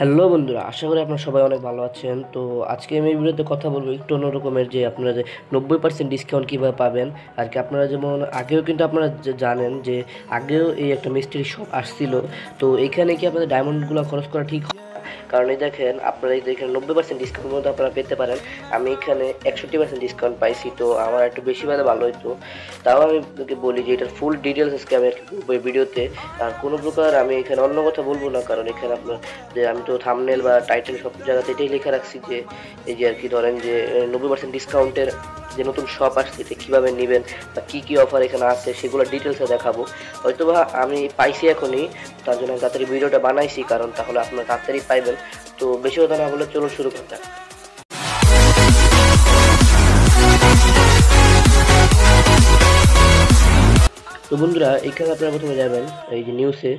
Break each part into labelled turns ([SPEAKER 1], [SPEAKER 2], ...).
[SPEAKER 1] Hello বন্ধুরা, আশা করি আপনারা সবাই অনেক ভালো আছেন তো আজকে আমি এই ভিডিওতে কথা বলব একটু অন্যরকমের যে আপনারা যে নব্বই পার্সেন্ট ডিসকাউন্ট কীভাবে পাবেন আর কি আপনারা যেমন আগেও কিন্তু আপনারা জানেন যে আগেও এই একটা মিস্ত্রি শপ আসছিল তো এখানে কি আপনাদের ডায়মন্ডগুলো খরচ করা ঠিক? কারণ এই দেখেন, আপনারা এই দেখেন নব্বই পার্সেন্ট ডিসকাউন্ট মধ্যে আপনারা পেতে পারেন, আমি এখানে একষট্টি পার্সেন্ট ডিসকাউন্ট পাইছি, তো আমার একটু বেশি পেলে ভালো হতো তাও আমি আপনাকে বলি যে এটার ফুল ডিটেলস আজকে আমি আর ভিডিওতে। আর কোনো প্রকার আমি এখানে অন্য কথা বলব না, কারণ এখানে আপনার যে, আমি তো থামনেল বা টাইটেল সব জায়গাতে এটাই লেখা রাখছি যে, এই যে আর কি ধরেন যে, নব্বই পার্সেন্ট ডিসকাউন্টের যে নতুন শপ আসছে, এটা কীভাবে নেবেন বা কী কী অফার এখানে আছে, সেগুলো ডিটেলসে দেখাবো। হয়তো বা আমি পাইছি এখনই, তার জন্য আমি তাড়াতাড়ি ভিডিওটা বানাইছি, কারণ তাহলে আপনারা তাড়াতাড়ি পাইবেন। তো বেশি কথা না বলে চলো শুরু করতে। তো বন্ধুরা এখানে আপনারা প্রথমে যাবেন এই যে নিউজে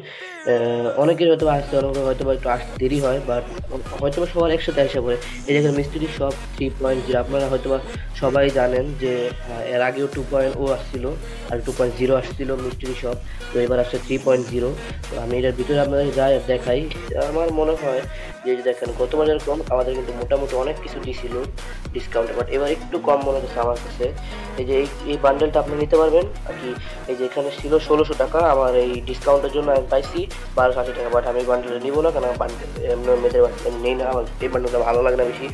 [SPEAKER 1] অনেকের হয়তো আসতে অনেকের হয়তো একটু আসতে দেরি হয় বাট হয়তো বা সবার একসাথে আসে পড়ে এই জায়গায় মিস্ত্রি শপ থ্রি পয়েন্ট জিরো আপনারা হয়তো বা সবাই জানেন যে এর আগেও টু পয়েন্ট ও আসছিল, আর টু পয়েন্ট জিরো আসছিল মিস্ত্রি শপ তো এবার আসছে থ্রি পয়েন্ট জিরো তো আমি এটার ভিতরে আপনাদের যাই দেখাই, আমার মনে হয় যে দেখেন গতবার যেরকম আমাদের কিন্তু মোটামুটি অনেক কিছু দিছিল ডিসকাউন্ট বাট এবার একটু কম মনে হচ্ছে আমার কাছে, এই যে এই এই বান্ডেলটা আপনি নিতে পারবেন, আর কি, এই যে এখানে ছিল ষোলোশো টাকা। আমার এই ডিসকাউন্টের জন্য আমি পাইছি বারোশো আশি টাকা। বাট আমি এই বান্ডেলটা নিবো না, কারণ বান্ডেল মেয়েদের বান্ডেল নেই না। আমার এই বান্ডেলটা ভালো লাগে না বেশি।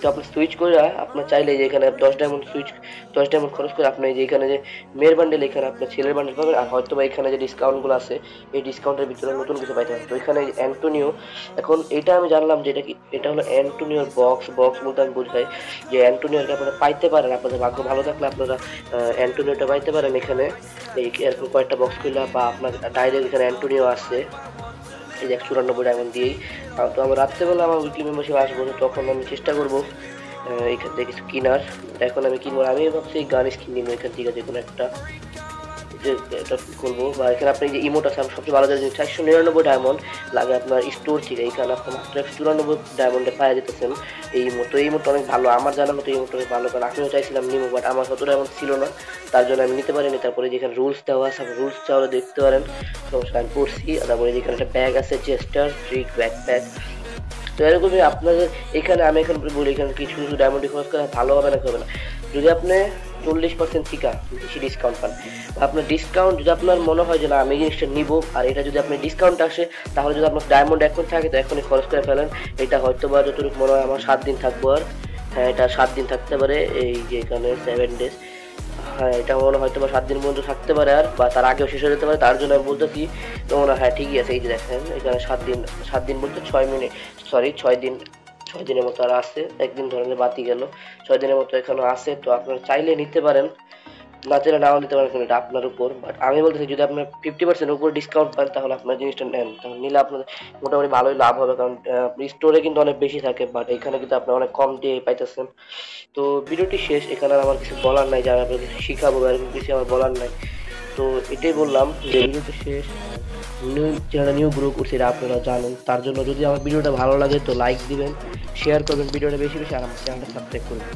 [SPEAKER 1] তো আপনি সুইচ করে আপনার চাইলে যে এখানে দশ ডায়মন্ড সুইচ দশ ডায়মন্ড খরচ করে আপনি যে এখানে যে মেয়ের বান্ডেল এখানে আপনার ছেলের বান্ডেল পাবেন। আর হয়তো বা এখানে যে ডিসকাউন্টগুলো আছে, এই ডিসকাউন্টের ভিতরে নতুন কিছু পাইতে পারেন তো এখানে অ্যান্টোনিও এখন এটা আমি জানলাম যে এটা কি, এটা হলো অ্যান্টোনিওর বক্স বক্স বলতে আমি বোঝাই যে অ্যান্টোনিওকে আপনারা পাইতে পারেন। আপনাদের ভাগ্য ভালো থাকলে আপনারা অ্যান্টোনিওটা পাইতে পারেন এখানে। এই এরকম কয়েকটা বক্স খুলে বা আপনার ডাইরেক্ট এখানে অ্যান্টোনিও আসছে এই যে চুরানব্বই ডায়মন্ড দিয়েই। তো আমার রাত্রেবেলা আমার উইকলি মেম্বারশিপ আসব তখন আমি চেষ্টা করব এখান থেকে কিছু কেনার। এখন আমি কিনবো। আমি ভাবছি গান স্কিন নিবো এখান থেকে যে কোনো একটা। যে এটা করব? বা এখানে আপনি যে ইমোট আছে, আমি সবচেয়ে ভালো জানি চারশো নিরানব্বই ডায়মন্ড লাগে আপনার স্টোর থেকে। এখানে আপনি মাত্র একশো চুরানব্বই ডায়মন্ডে পাওয়া যেতেছেন এই ইমোট তো এই ইমোট অনেক ভালো। আমার জানা মতো এই ইমোট অনেক ভালো। কারণ আমিও চাইছিলাম নিবো বাট আমার কত ডায়মন্ড ছিল না। তার জন্য আমি নিতে পারিনি। তারপরে যেখানে রুলস দেওয়া আছে আপনি রুলস চাওয়ালে দেখতে পারেন। সমস্যা, আমি পড়ছি। তারপরে যেখানে একটা ব্যাগ আছে চেস্টার ট্রিক ব্যাকপ্যাক তো এরকমই আপনাদের এখানে আমি এখানে বলি, এখানে কিছু কিছু ডায়মন্ড খরচ করা ভালো হবে না হবে না। যদি আপনি চল্লিশ পার্সেন্ট ঠিকা বেশি ডিসকাউন্ট পান। আপনার ডিসকাউন্ট যদি আপনার মনে হয় যে না, আমি জিনিসটা নিব, আর এটা যদি আপনার ডিসকাউন্ট আসে, তাহলে যদি আপনার ডায়মন্ড এখন থাকে, তো এখনই খরচ করে ফেলেন। এটা হয়তো বা যতটুকু মনে হয় আমার সাত দিন থাকব আর। হ্যাঁ এটা সাত দিন থাকতে পারে, এই যে এখানে সেভেন ডেজ হ্যাঁ এটা মনে হয়তো বা সাত দিন পর্যন্ত থাকতে পারে আর, বা তার আগেও শেষ হয়ে যেতে পারে, তার জন্য আমি বলতেছি, তো মনে হয় হ্যাঁ ঠিকই আছে, এই যে দেখেন, এখানে সাত দিন সাত দিন বলতে ছয় মিনিট সরি ছয় দিন ছয় দিনের মতো আর আছে, একদিন ধরেন যে বাতি গেল, ছয় দিনের মতো এখানে আছে, তো আপনারা চাইলে নিতে পারেন। না চাইলে নাও নিতে পারেন এটা আপনার উপর। বাট আমি বলতেছি যদি আপনার ফিফটি পার্সেন্ট উপর ডিসকাউন্ট পান, তাহলে আপনার জিনিসটা নেন। তাহলে নিলে আপনাদের মোটামুটি ভালোই লাভ হবে, কারণ স্টোরে কিন্তু অনেক বেশি থাকে বাট এখানে কিন্তু আপনি অনেক কম দিয়ে পাইতেছেন। তো ভিডিওটি শেষ, এখানে আমার কিছু বলার নাই, যারা আপনাদের শিখাবো আর কিছু আমার বলার নাই। তো এটাই বললাম যে ভিডিওটি শেষ। নিউ চ্যানেল নিউ গ্রো করছে এটা আপনারা জানেন। তার জন্য যদি আমার ভিডিওটা ভালো লাগে, তো লাইক দিবেন শেয়ার করবেন, ভিডিওটা বেশি বেশি, আর আমার চ্যানেলটা সাবস্ক্রাইব করবেন।